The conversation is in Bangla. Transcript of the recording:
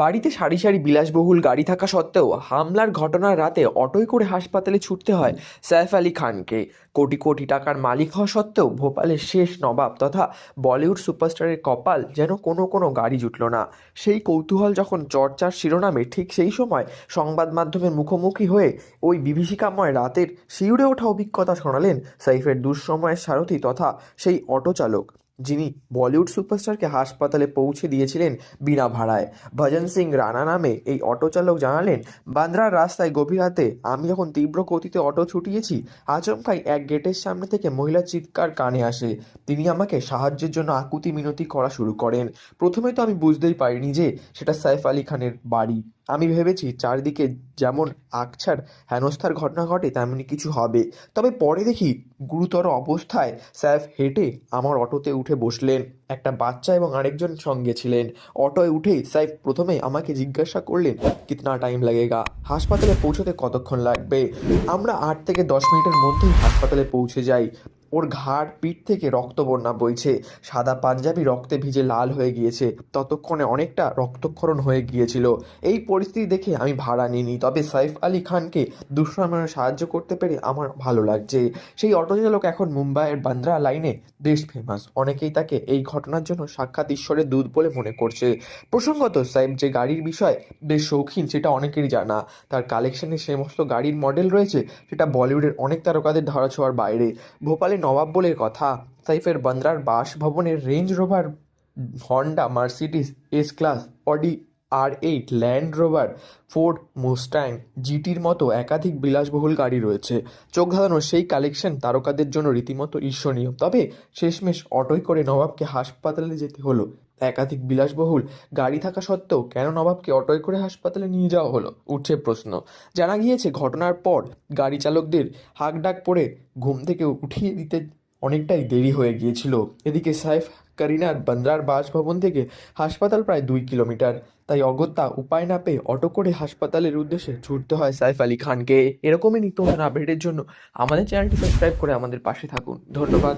বাড়িতে সারি সারি বিলাসবহুল গাড়ি থাকা সত্ত্বেও হামলার ঘটনার রাতে অটোয় করে হাসপাতালে ছুটতে হয় সাইফ আলী খানকে। কোটি কোটি টাকার মালিক হওয়া সত্ত্বেও ভোপালের শেষ নবাব তথা বলিউড সুপারস্টারের কপাল যেন কোনো কোনো গাড়ি জুটল না। সেই কৌতূহল যখন চর্চার শিরোনামে ঠিক সেই সময় সংবাদ মাধ্যমের মুখোমুখি হয়ে ওই বিভীষিকাময় রাতের শিউরে ওঠা অভিজ্ঞতা শোনালেন সাইফের দুঃসময়ের সারথি তথা সেই অটো চালক যিনি বলিউড সুপারস্টারকে হাসপাতালে পৌঁছে দিয়েছিলেন বিনা ভাড়ায়। ভজন সিং রানা নামে এই অটো চালক জানালেন, বান্দ্রার রাস্তায় গভীর রাতে আমি যখন তীব্র গতিতে অটো ছুটিয়েছি, আচমকাই এক গেটের সামনে থেকে মহিলা চিৎকার কানে আসে। তিনি আমাকে সাহায্যের জন্য আকুতি মিনতি করা শুরু করেন। প্রথমে তো আমি বুঝতেই পারিনি যে সেটা সাইফ আলী খানের বাড়ি। আমি ভেবেছি চারদিকে যেমন আকছার হেনস্থার ঘটনা ঘটে, তেমনি কিছু হবে। তবে পরে দেখি গুরুতর অবস্থায় স্যাফ হেঁটে আমার অটোতে উঠে বসলেন। একটা বাচ্চা এবং আরেকজন সঙ্গে ছিলেন। অটোয় উঠে সাইফ প্রথমে আমাকে জিজ্ঞাসা করলেন, কিতনা টাইম লাগেগা? হাসপাতালে পৌঁছতে কতক্ষণ লাগবে? আমরা আট থেকে দশ মিনিটের মধ্যেই হাসপাতালে পৌঁছে যাই। ওর ঘাড়, পিঠ থেকে রক্ত বন্যা বইছে। সাদা পাঞ্জাবি রক্তে ভিজে লাল হয়ে গিয়েছে। ততক্ষণে অনেকটা রক্তক্ষরণ হয়ে গিয়েছিল। এই পরিস্থিতি দেখে আমি ভাড়া নিইনি। তবে সাইফ আলী খানকে দুঃসময়ে সাহায্য করতে পেরে আমার ভালো লাগছে। সেই অটো চালক এখন মুম্বাইয়ের বান্দ্রা লাইনে বেশ ফেমাস অনেকেই তাকে এই ঘটনার জন্য সাক্ষাৎ ঈশ্বরের দুধ বলে মনে করছে। প্রসঙ্গত, সাইফ যে গাড়ির বিষয় বেশ শৌখিন, সেটা অনেকেরই জানা। তার কালেকশনে সমস্ত গাড়ির মডেল রয়েছে, সেটা বলিউডের অনেক তারকাদের ধরা ছোঁয়ার বাইরে। ভোপালে নবাব বলে কথা। সাইফের বান্দ্রার বাসভবনের Range Rover Honda Mercedes S class Audi R eight Land Rover Ford Mustang জিটির মতো একাধিক বিলাসবহুল গাড়ি রয়েছে। চোখ ধাঁধানো সেই কালেকশন তারকাদের জন্য রীতিমতো ঈর্ষণীয়। তবে শেষমেশ অটোই করে নবাবকে হাসপাতালে যেতে হলো। একাধিক বিলাসবহুল গাড়ি থাকা সত্ত্বেও কেন নবাবকে অটোয় করে হাসপাতালে নিয়ে যাওয়া হলো? উঠছে প্রশ্ন। জানা গিয়েছে, ঘটনার পর গাড়ি চালকদের হাঁকডাক পড়ে ঘুম থেকে উঠিয়ে দিতে অনেকটাই দেরি হয়ে গিয়েছিল। এদিকে সাইফ কারিনার বান্দ্রার বাসভবন থেকে হাসপাতাল প্রায় দুই কিলোমিটার। তাই অগত্যা উপায় না পেয়ে অটো করে হাসপাতালের উদ্দেশ্যে ছুটতে হয় সাইফ আলী খানকে। এরকমই নিত্য আপডেটের জন্য আমাদের চ্যানেলটি সাবস্ক্রাইব করে আমাদের পাশে থাকুন। ধন্যবাদ।